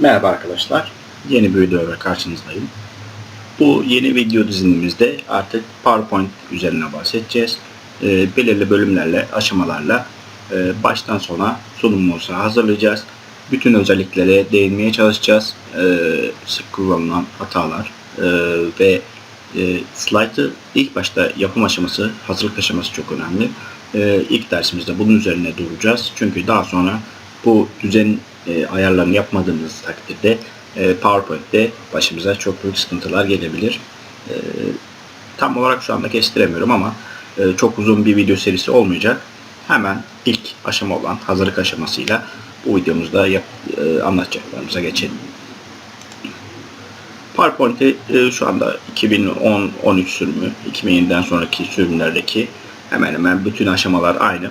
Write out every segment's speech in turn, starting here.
Merhaba arkadaşlar. Yeni bir videoyla karşınızdayım. Bu yeni video dizinimizde artık PowerPoint üzerine bahsedeceğiz. Ee, belirli bölümlerle, aşamalarla e, baştan sona sunumumuzu hazırlayacağız. Bütün özelliklere değinmeye çalışacağız. Ee, sık kullanılan hatalar e, ve e, slide'ı ilk başta yapım aşaması, hazırlık aşaması çok önemli. E, ilk dersimizde bunun üzerine duracağız. Çünkü daha sonra bu düzen e, ayarlarını yapmadığımız takdirde e, PowerPoint'te başımıza çok büyük sıkıntılar gelebilir. E, tam olarak şu anda kestiremiyorum ama e, çok uzun bir video serisi olmayacak. Hemen ilk aşama olan hazırlık aşamasıyla bu videomuzda yap, e, anlatacaklarımıza geçelim. PowerPoint'i e, şu anda 2010-13 sürümü, 2007'den sonraki sürümlerdeki hemen hemen bütün aşamalar aynı.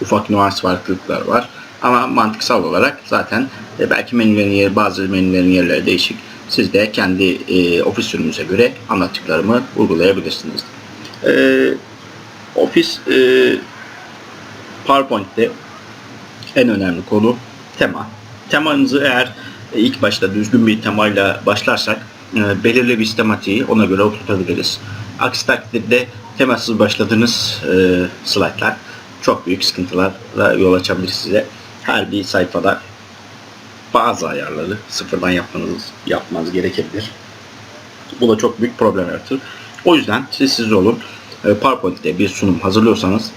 Ufak nüans farklılıklar var. Ama mantıksal olarak zaten e, belki menülerin yeri, bazı menülerin yerleri değişik. Siz de kendi e, ofis sürümünüze göre anlattıklarımı uygulayabilirsiniz. E, ofis e, PowerPoint'te en önemli konu tema. Temanızı eğer ilk başta düzgün bir temayla başlarsak e, belirli bir sistematiği ona göre oturtabiliriz. Aksi takdirde temasız başladığınız e, slaytlar çok büyük sıkıntılara yol açabilir size. Her bir sayfada bazı ayarları sıfırdan yapmanız, yapmanız gerekebilir. Bu da çok büyük problem yaratır. O yüzden siz siz olun. E, PowerPoint'te bir sunum hazırlıyorsanız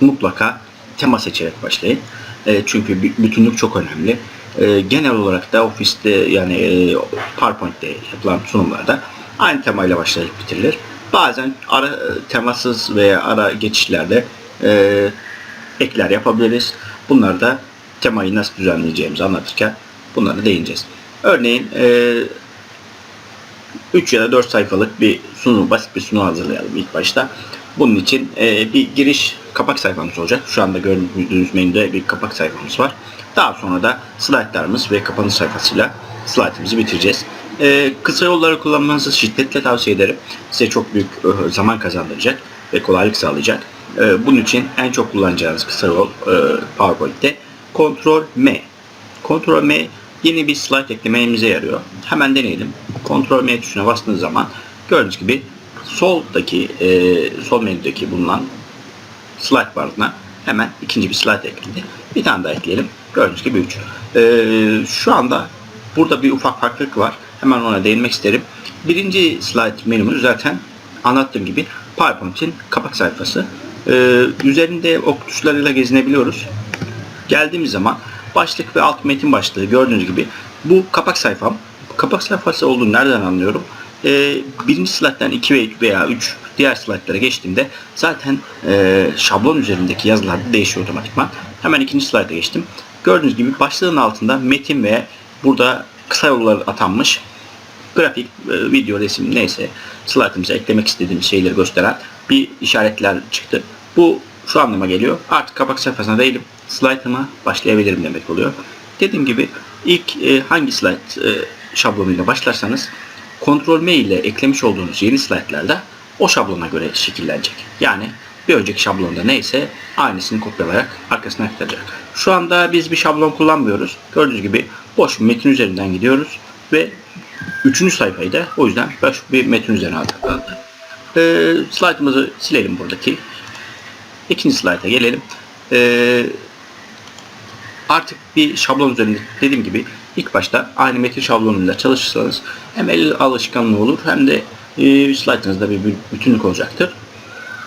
mutlaka tema seçerek başlayın. E, çünkü bütünlük çok önemli. E, genel olarak da ofiste yani e, PowerPoint'te yapılan sunumlarda aynı temayla başlayıp bitirilir. Bazen ara e, temasız veya ara geçişlerde e, ekler yapabiliriz. Bunları da temayı nasıl düzenleyeceğimizi anlatırken bunlara değineceğiz. Örneğin e, 3 ya da 4 sayfalık bir sunum, basit bir sunum hazırlayalım ilk başta. Bunun için e, bir giriş kapak sayfamız olacak. Şu anda gördüğünüz menüde bir kapak sayfamız var. Daha sonra da slaytlarımız ve kapanış sayfasıyla slaytımızı bitireceğiz. E, kısa yolları kullanmanızı şiddetle tavsiye ederim. Size çok büyük e, zaman kazandıracak ve kolaylık sağlayacak. E, bunun için en çok kullanacağınız kısa yol e, PowerPoint'te Ctrl M. Ctrl M yeni bir slide eklememize yarıyor. Hemen deneyelim. Ctrl M tuşuna bastığınız zaman gördüğünüz gibi soldaki e, sol menüdeki bulunan slide barına hemen ikinci bir slide eklendi. Bir tane daha ekleyelim. Gördüğünüz gibi 3. E, şu anda burada bir ufak farklılık var. Hemen ona değinmek isterim. Birinci slide menümüz zaten anlattığım gibi PowerPoint'in kapak sayfası. E, üzerinde ok tuşlarıyla gezinebiliyoruz. Geldiğimiz zaman başlık ve alt metin başlığı gördüğünüz gibi bu kapak sayfam. Kapak sayfası olduğunu nereden anlıyorum? Ee, birinci slayttan 2 ve- veya 3 diğer slaytlara geçtiğimde zaten e, şablon üzerindeki yazılar değişiyor otomatikman. Hemen ikinci slayta geçtim. Gördüğünüz gibi başlığın altında metin ve burada kısa yollar atanmış grafik, e, video, resim neyse slaytımıza eklemek istediğimiz şeyleri gösteren bir işaretler çıktı. Bu şu anlama geliyor. Artık kapak sayfasına değilim. Slaytıma başlayabilirim demek oluyor. Dediğim gibi ilk e, hangi slayt e, şablonuyla başlarsanız Ctrl M ile eklemiş olduğunuz yeni slaytlarda o şablona göre şekillenecek. Yani bir önceki şablonda neyse aynısını kopyalayarak arkasına aktaracak. Şu anda biz bir şablon kullanmıyoruz. Gördüğünüz gibi boş bir metin üzerinden gidiyoruz ve Üçüncü sayfayı da o yüzden boş bir metin üzerine hazırlandı. Ee, slaytımızı silelim buradaki. İkinci slayta gelelim. Ee, artık bir şablon üzerinde dediğim gibi ilk başta aynı metin şablonuyla çalışırsanız hem el alışkanlığı olur hem de e, slaytınızda bir bütünlük olacaktır.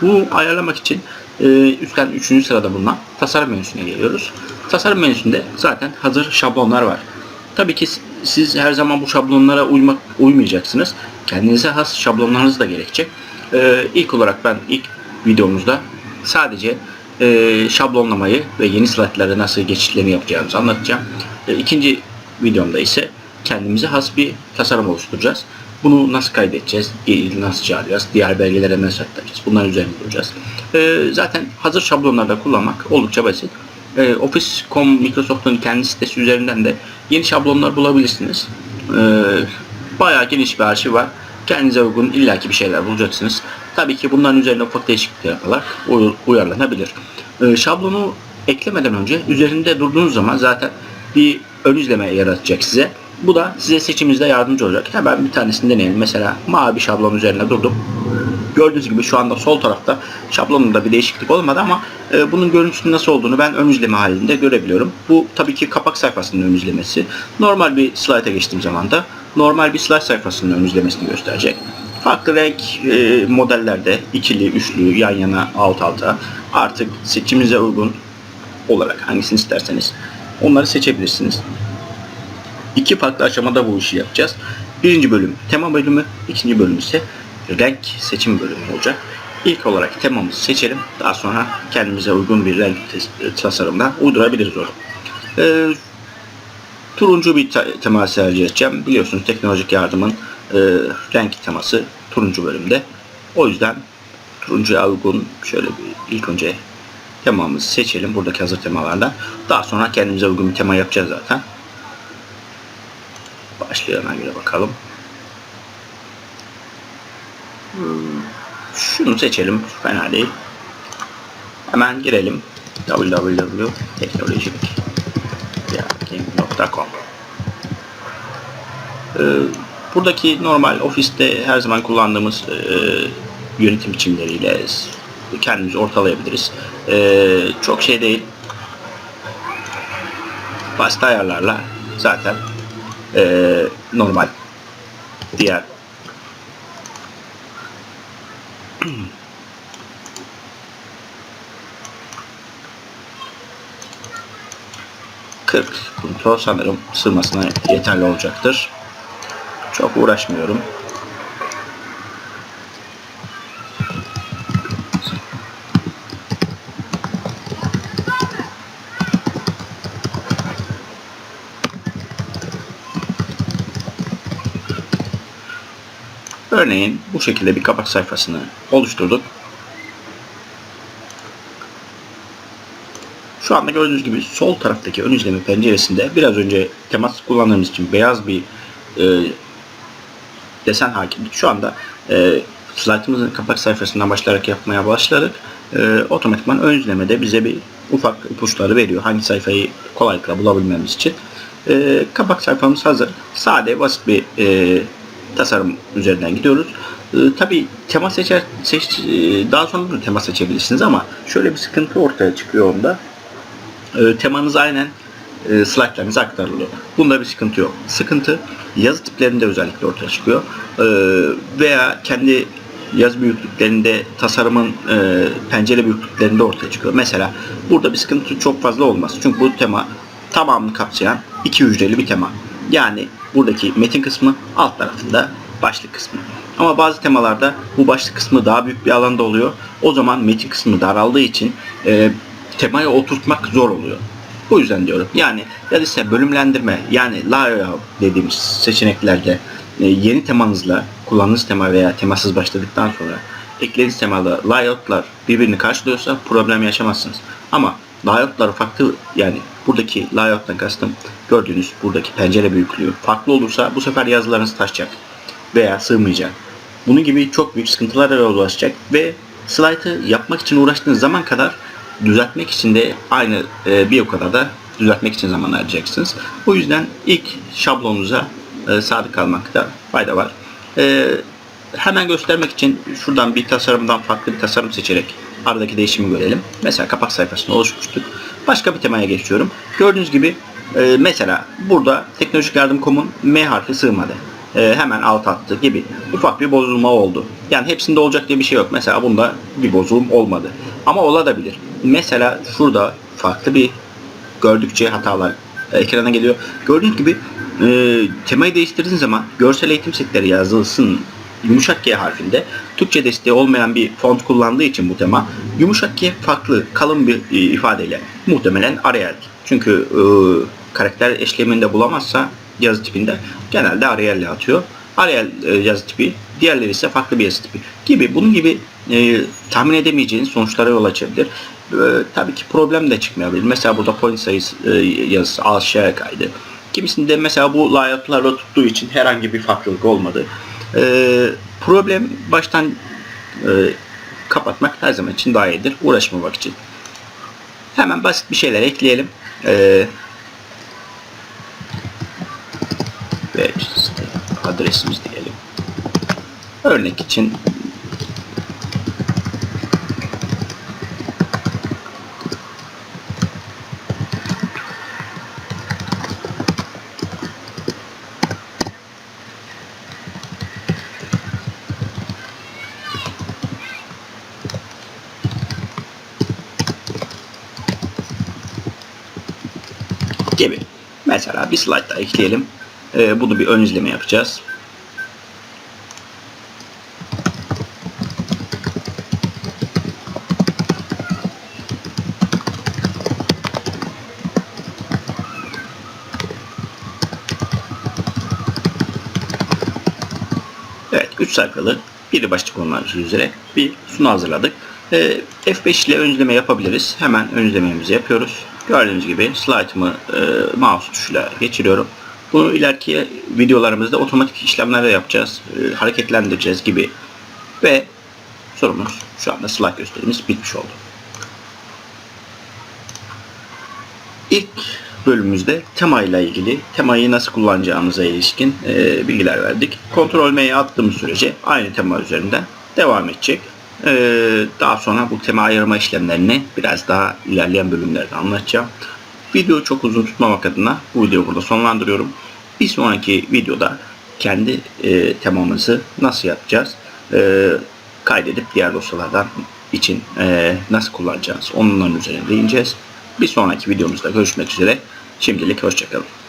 Bu ayarlamak için e, üstten 3. sırada bulunan tasarım menüsüne geliyoruz. Tasarım menüsünde zaten hazır şablonlar var. Tabii ki siz her zaman bu şablonlara uymak uymayacaksınız. Kendinize has şablonlarınız da gerekecek. E, ilk olarak ben ilk videomuzda sadece e, şablonlamayı ve yeni slaytlara nasıl geçişlerini yapacağımızı anlatacağım. E, ikinci videomda ise kendimize has bir tasarım oluşturacağız. Bunu nasıl kaydedeceğiz, e, nasıl çağıracağız, diğer belgelere nasıl aktaracağız, bunların üzerine duracağız. E, zaten hazır şablonlarda kullanmak oldukça basit. E, Office.com Microsoft'un kendi sitesi üzerinden de yeni şablonlar bulabilirsiniz. E, bayağı geniş bir arşiv var. Kendinize uygun illaki bir şeyler bulacaksınız. Tabii ki bunların üzerine ufak değişiklikler uy- uyarlanabilir. E, şablonu eklemeden önce üzerinde durduğunuz zaman zaten bir ön izleme yaratacak size. Bu da size seçiminizde yardımcı olacak. Hemen bir tanesini deneyelim. Mesela mavi şablon üzerine durdum. Gördüğünüz gibi şu anda sol tarafta şablonunda bir değişiklik olmadı ama e, bunun görüntüsünün nasıl olduğunu ben ön izleme halinde görebiliyorum. Bu tabii ki kapak sayfasının ön izlemesi. Normal bir slayta geçtiğim zaman da normal bir slide sayfasının ön izlemesini gösterecek. Farklı renk e, modellerde ikili, üçlü, yan yana, alt alta artık seçiminize uygun olarak hangisini isterseniz onları seçebilirsiniz. İki farklı aşamada bu işi yapacağız. Birinci bölüm tema bölümü, ikinci bölüm ise renk seçim bölümü olacak. İlk olarak temamızı seçelim. Daha sonra kendimize uygun bir renk tes- tasarımda uydurabiliriz onu. Ee, turuncu bir te- tema tercih edeceğim. Biliyorsunuz teknolojik yardımın e, renk teması turuncu bölümde. O yüzden turuncuya uygun şöyle bir ilk önce temamızı seçelim buradaki hazır temalardan. Daha sonra kendimize uygun bir tema yapacağız zaten. Başlayana göre bakalım. Hmm, Şunu seçelim. Fena değil. Hemen girelim. www.teknolojik.com Ee, Buradaki normal ofiste her zaman kullandığımız e, yönetim biçimleriyle kendimizi ortalayabiliriz. E, çok şey değil. Basit ayarlarla zaten e, normal diğer ...40 punto sanırım sığmasına yeterli olacaktır. Çok uğraşmıyorum. Örneğin bu şekilde bir kapak sayfasını oluşturduk. Şu anda gördüğünüz gibi sol taraftaki ön izleme penceresinde biraz önce temas kullandığımız için beyaz bir e, desen hakimlik. Şu anda e, slaytımızın kapak sayfasından başlayarak yapmaya başladık. E, otomatikman ön izlemede bize bir ufak ipuçları veriyor. Hangi sayfayı kolaylıkla bulabilmemiz için. E, kapak sayfamız hazır. Sade, basit bir e, tasarım üzerinden gidiyoruz. E, tabii tema seçer, seç, e, daha sonra da tema seçebilirsiniz ama şöyle bir sıkıntı ortaya çıkıyor onda. E, temanız aynen e, slaytlarınıza aktarılıyor. Bunda bir sıkıntı yok. Sıkıntı yazı tiplerinde özellikle ortaya çıkıyor. E, veya kendi yazı büyüklüklerinde tasarımın e, pencere büyüklüklerinde ortaya çıkıyor. Mesela burada bir sıkıntı çok fazla olmaz. Çünkü bu tema tamamını kapsayan iki hücreli bir tema. Yani buradaki metin kısmı alt tarafında başlık kısmı. Ama bazı temalarda bu başlık kısmı daha büyük bir alanda oluyor. O zaman metin kısmı daraldığı için e, temaya oturtmak zor oluyor. Bu yüzden diyorum. Yani ya ise bölümlendirme yani layout dediğimiz seçeneklerde e, yeni temanızla kullandığınız tema veya temasız başladıktan sonra eklediğiniz temalı layoutlar birbirini karşılıyorsa problem yaşamazsınız. Ama layoutlar farklı yani buradaki layout'tan kastım gördüğünüz buradaki pencere büyüklüğü farklı olursa bu sefer yazılarınız taşacak veya sığmayacak. Bunun gibi çok büyük sıkıntılara yol açacak ve slide'ı yapmak için uğraştığınız zaman kadar düzeltmek için de aynı e, bir o kadar da düzeltmek için zaman harcayacaksınız. O yüzden ilk şablonunuza e, sadık kalmakta fayda var. E, hemen göstermek için şuradan bir tasarımdan farklı bir tasarım seçerek aradaki değişimi görelim. Mesela kapak sayfasını oluşmuştuk. Başka bir temaya geçiyorum. Gördüğünüz gibi e, mesela burada teknolojik yardım.com'un M harfi sığmadı. E, hemen alt attı gibi ufak bir bozulma oldu. Yani hepsinde olacak diye bir şey yok. Mesela bunda bir bozulum olmadı. Ama olabilir. Mesela şurada farklı bir gördükçe hatalar e, ekrana geliyor. Gördüğünüz gibi e, temayı değiştirdiğiniz zaman görsel eğitim setleri yazılsın yumuşak G harfinde Türkçe desteği olmayan bir font kullandığı için bu tema yumuşak G farklı kalın bir e, ifadeyle muhtemelen Arial. Çünkü e, karakter eşleminde bulamazsa yazı tipinde genelde Arial'le atıyor. Arial e, yazı tipi, diğerleri ise farklı bir yazı tipi gibi. Bunun gibi e, tahmin edemeyeceğiniz sonuçlara yol açabilir. E, tabii ki problem de çıkmayabilir. Mesela burada point sayısı e, yazısı aşağıya kaydı. Kimisinde mesela bu layoutlarla tuttuğu için herhangi bir farklılık olmadı. E, problem baştan e, kapatmak her zaman için daha iyidir. Uğraşmamak için. Hemen basit bir şeyler ekleyelim. E, web adresimiz diyelim. Örnek için gibi. Mesela bir slide daha ekleyelim. Ee, bunu bir ön izleme yapacağız. Evet, 3 sayfalı bir başlık olmak üzere bir sunu hazırladık. Ee, F5 ile ön izleme yapabiliriz. Hemen ön izlememizi yapıyoruz. Gördüğünüz gibi slide'ımı e, mouse tuşuyla geçiriyorum. Bunu ileriki videolarımızda otomatik işlemlerle yapacağız. e, hareketlendireceğiz gibi. Ve sorumuz şu anda slide gösterimiz bitmiş oldu. İlk bölümümüzde tema ile ilgili temayı nasıl kullanacağımıza ilişkin e, bilgiler verdik. Ctrl M'ye attığımız sürece aynı tema üzerinden devam edecek. E, daha sonra bu tema ayırma işlemlerini biraz daha ilerleyen bölümlerde anlatacağım. Videoyu çok uzun tutmamak adına bu videoyu burada sonlandırıyorum. Bir sonraki videoda kendi e, temamızı nasıl yapacağız, e, kaydedip diğer dosyalardan için e, nasıl kullanacağız onların üzerine değineceğiz. Bir sonraki videomuzda görüşmek üzere. Şimdilik hoşçakalın.